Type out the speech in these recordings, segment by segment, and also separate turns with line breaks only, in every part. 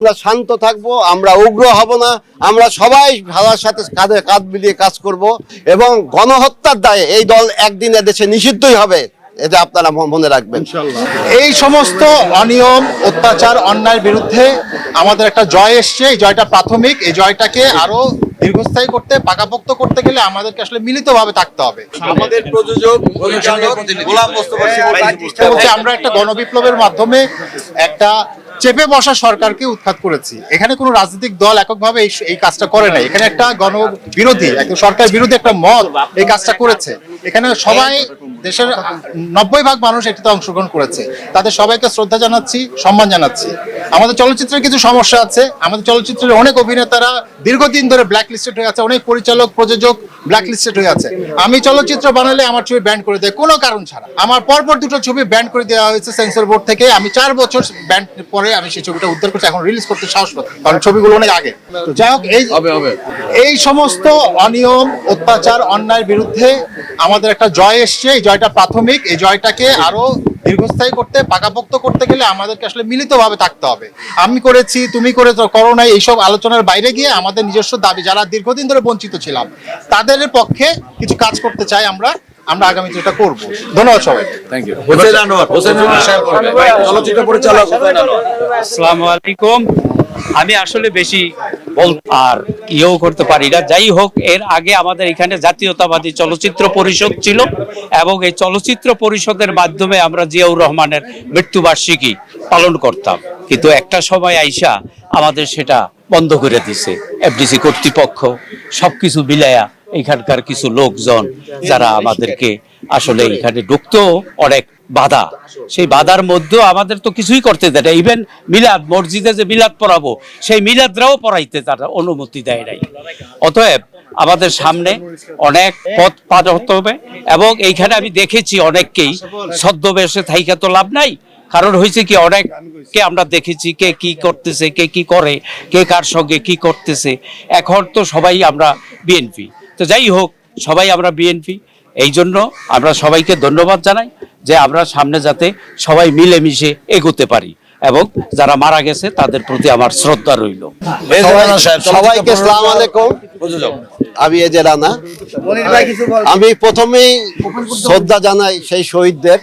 আমরা শান্ত থাকব আমরা উগ্র হব না আমরা সবাই ভাড়ার সাথে কাঁধে কাঁধ মিলিয়ে কাজ করব এবং গণহত্যার দায়ে এই দল একদিন এদেশে নিষিদ্ধই হবে এটা আপনারা মনে রাখবেন।
এই সমস্ত অনিয়ম অত্যাচার অন্যায়ের বিরুদ্ধে আমাদের একটা জয় এসছে এই জয়টা প্রাথমিক এই জয়টাকে আরও দীর্ঘস্থায়ী করতে পাকাপোক্ত করতে গেলে আমাদেরকে আসলে মিলিতভাবে থাকতে হবে।
আমাদের প্রযোজক
আমরা একটা গণবিপ্লবের মাধ্যমে একটা চেপে বসা সরকারকে উৎখাত করেছি। এখানে কোনো রাজনৈতিক দল এককভাবে এই কাজটা করে নাই। এখানে একটা গণ বিরোধী সরকার বিরোধী একটা মত এই কাজটা করেছে। এখানে সবাই দেশের নব্বই ভাগ মানুষ এটিতে অংশগ্রহণ করেছে। তাদের সবাইকে শ্রদ্ধা জানাচ্ছি, সম্মান জানাচ্ছি। আমাদের চলচ্চিত্রের কিছু সমস্যা আছে। আমাদের চলচ্চিত্রের অনেক অভিনেতারা দীর্ঘদিন ধরে ব্ল্যাক লিস্টেড হয়ে আছে অনেক পরিচালক প্রযোজক ব্ল্যাক লিস্টেড হয়ে আছে। আমি চলচ্চিত্র বানালে আমার ছবি ব্যান্ড করে দেয় কোনো কারণ ছাড়া। আমার পরপর দুটো ছবি ব্যান্ড করে দেওয়া হয়েছে সেন্সর বোর্ড থেকে। আমি চার বছর ব্যান্ড পরে আমি সেই ছবিটা উদ্ধার করছি এখন রিলিজ করতে সাহস পাচ্ছি কারণ ছবিগুলো অনেক আগে। যাই হোক এই এই সমস্ত অনিয়ম অত্যাচার অন্যায়ের বিরুদ্ধে আমাদের একটা জয় এসছে। এই জয়টা প্রাথমিক এই জয়টাকে আরও দীর্ঘস্থায়ী করতে পাকাপোক্ত করতে গেলে আমাদেরকে আসলে মিলিতভাবে থাকতে হবে। আমি করেছি তুমি করে করোনা এইসব আলোচনার বাইরে গিয়ে আমাদের নিজস্ব দাবি যারা দীর্ঘদিন ধরে বঞ্চিত ছিলাম তাদের পক্ষে কিছু কাজ করতে চাই আমরা আমরা আগামী এটা করব। ধন্যবাদ সবাই
থ্যাংক ইউ হোসেন আনোয়ার। হোসেন আনোয়ার সাহেব চলচ্চিত্র পরিচালক।
আসসালামু আলাইকুম। আমি আসলে বেশি আর ইয়েও করতে পারি না। যাই হোক, এর আগে আমাদের এখানে জাতীয়তাবাদী চলচ্চিত্র পরিষদ ছিল এবং এই চলচ্চিত্র পরিষদের মাধ্যমে আমরা জিয়াউর রহমানের মৃত্যুবার্ষিকী পালন করতাম। কিন্তু একটা সময় আইসা আমাদের সেটা বন্ধ করে দিছে। এফডিসি কর্তৃপক্ষ সবকিছু মিলায়া এখানকার কিছু লোকজন যারা আমাদেরকে আসলে এখানে ঢুকতেও অনেক বাধা। সেই বাধার মধ্যেও আমাদের তো কিছুই করতে দেয় না। ইভেন মিলাদ মসজিদে যে মিলাদ পড়াবো সেই মিলাদরাও পড়াইতে তারা অনুমতি দেয় নাই। অতএব আমাদের সামনে অনেক পথ পার হতে হবে এবং এইখানে আমি দেখেছি অনেককেই ছদ্মবেশে থাইকা তো লাভ নাই। কারণ হয়েছে কি অনেককে আমরা দেখেছি কে কি করতেছে কে কি করে কে কার সঙ্গে কি করতেছে। এখন তো সবাই আমরা বিএনপি। তো যাই হোক সবাই আমরা বিএনপি। এই জন্য আমরা সবাইকে ধন্যবাদ জানাই যে আমরা সামনে যাতে সবাই মিলেমিশে এগোতে পারি এবং যারা মারা গেছে তাদের প্রতি আমার শ্রদ্ধা রইল।
সবাই- সবাইকে সালাম আলাইকুম। আমি এজে রানা। আমি প্রথমেই শ্রদ্ধা জানাই সেই শহীদদের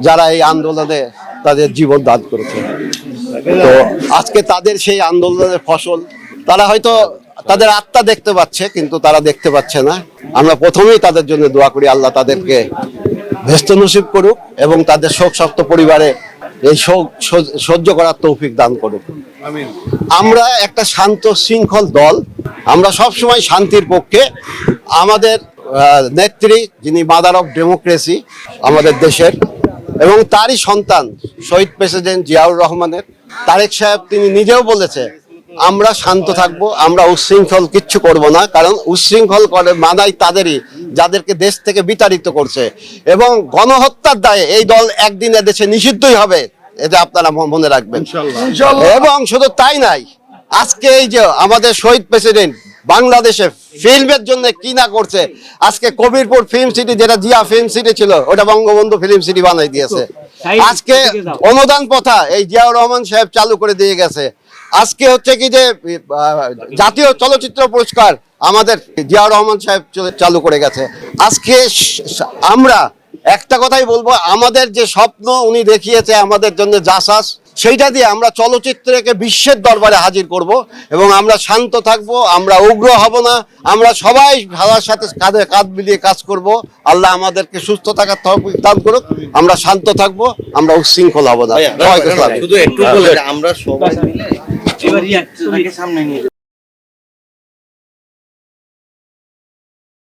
যারা এই আন্দোলনে তাদের জীবন দান করেছে। তো আজকে তাদের সেই আন্দোলনের ফসল তারা হয়তো তাদের আত্মা দেখতে পাচ্ছে কিন্তু তারা দেখতে পাচ্ছে না। আমরা প্রথমেই তাদের জন্য দোয়া করি আল্লাহ তাদেরকে ভেস্ত নসিব করুক এবং তাদের শোক শক্ত পরিবারে এই শোক সহ্য- করার তৌফিক দান করুক। আমরা একটা শান্ত শৃঙ্খল দল আমরা সব সময় শান্তির পক্ষে। আমাদের নেত্রী যিনি মাদার অফ ডেমোক্রেসি আমাদের দেশের এবং তারই সন্তান শহীদ প্রেসিডেন্ট জিয়াউর রহমানের তারেক সাহেব তিনি নিজেও বলেছে আমরা শান্ত থাকব আমরা উচ্ছৃঙ্খল কিচ্ছু করব না কারণ উচ্ছৃঙ্খল করে মানাই তাদেরই যাদেরকে দেশ থেকে বিতাড়িত করছে। এবং গণহত্যার দায়ে এই দল একদিন দেশে নিষিদ্ধই হবে এটা আপনারা মনে রাখবেন। এবং শুধু তাই নাই আজকে এই যে আমাদের শহীদ প্রেসিডেন্ট বাংলাদেশে ফিল্মের জন্য কি না করছে আজকে কবিরপুর ফিল্ম সিটি যেটা জিয়া ফিল্ম সিটি ছিল ওটা বঙ্গবন্ধু ফিল্ম সিটি বানাই দিয়েছে। আজকে অনুদান প্রথা এই জিয়াউর রহমান সাহেব চালু করে দিয়ে গেছে। আজকে হচ্ছে কি যে জাতীয় চলচ্চিত্র পুরস্কার আমাদের জিয়াউর রহমান সাহেব চালু করে গেছে। আজকে আমরা একটা কথাই বলব আমাদের যে স্বপ্ন উনি দেখিয়েছে আমাদের জন্য জাসাস সেইটা দিয়ে আমরা চলচ্চিত্রকে বিশ্বের দরবারে হাজির করব এবং আমরা শান্ত থাকব আমরা উগ্র হব না আমরা সবাই ভাড়ার সাথে কাঁধে কাঁধ মিলিয়ে কাজ করব। আল্লাহ আমাদেরকে সুস্থ থাকার দান করুক আমরা শান্ত থাকব আমরা উশৃঙ্খল হব না।
শুধু একটু আমরা সবাই মিলে সামনে নিয়ে।